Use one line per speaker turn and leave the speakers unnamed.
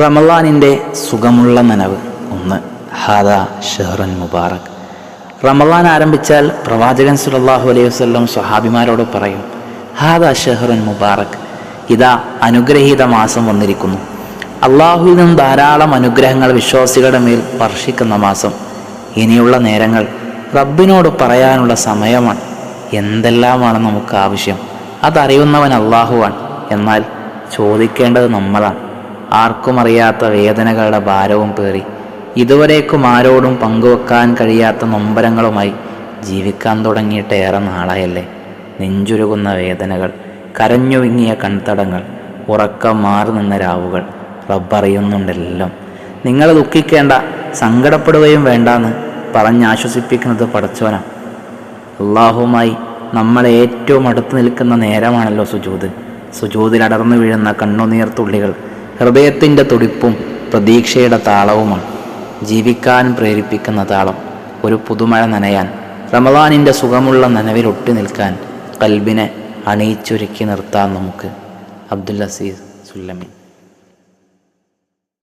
റമലാനിന്റെ സുഖമുള്ള നനവ് ഒന്ന്. ഹാദ ഷെഹ്റൻ മുബാറക്. റമലാൻ ആരംഭിച്ചാൽ പ്രവാചകൻ സുലല്ലാഹു അലൈഹി വസ്ലം സ്വഹാബിമാരോട് പറയും ഹാദ ഷെഹ്റൻ മുബാറക്. ഇതാ അനുഗ്രഹീത മാസം വന്നിരിക്കുന്നു. അള്ളാഹുവിൽ നിന്നും ധാരാളം അനുഗ്രഹങ്ങൾ വിശ്വാസികളുടെ മേൽ വർഷിക്കുന്ന മാസം. ഇനിയുള്ള നേരങ്ങൾ റബ്ബിനോട് പറയാനുള്ള സമയമാണ്. എന്തെല്ലാമാണ് നമുക്ക് ആവശ്യം? അതറിയുന്നവൻ അള്ളാഹുവാണ് എന്നാൽ ചോദിക്കേണ്ടത് നമ്മളാണ്. ആർക്കും അറിയാത്ത വേദനകളുടെ ഭാരവും പേറി. ഇതുവരേക്കും ആരോടും പങ്കുവെക്കാൻ കഴിയാത്ത നൊമ്പരങ്ങളുമായി ജീവിക്കാൻ തുടങ്ങിയിട്ട് ഏറെ നാളായല്ലേ. നെഞ്ചുരുകുന്ന വേദനകൾ കരഞ്ഞു വിങ്ങിയ കൺതടങ്ങൾ ഉറക്കം മാറി നിന്ന രാവുകൾ റബ്ബറിയുന്നുണ്ടെല്ലാം നിങ്ങൾ ദുഃഖിക്കേണ്ട സങ്കടപ്പെടുകയും വേണ്ടാന്ന് പറഞ്ഞാശ്വസിപ്പിക്കുന്നത് പടച്ചോനാണ് അള്ളാഹുമായി നമ്മൾ ഏറ്റവും അടുത്ത് നിൽക്കുന്ന നേരമാണല്ലോ സുജൂത്. സുജൂതിൽ അടർന്നു വീഴുന്ന കണ്ണുനീർ തുള്ളികൾ ഹൃദയത്തിന്റെ തുടിപ്പും പ്രതീക്ഷയുടെ താളവുമാണ് ജീവിക്കാൻ പ്രേരിപ്പിക്കുന്ന താളം ഒരു പുതുമഴ നനയാൻ റമദാനിന്റെ സുഖമുള്ള നനവിൽ ഒട്ടി നിൽക്കാൻ കൽബിനെ അണിയിച്ചൊരുക്കി നിർത്താൻ നമുക്ക്. അബ്ദുൽ അസീസ് സുല്ലമി.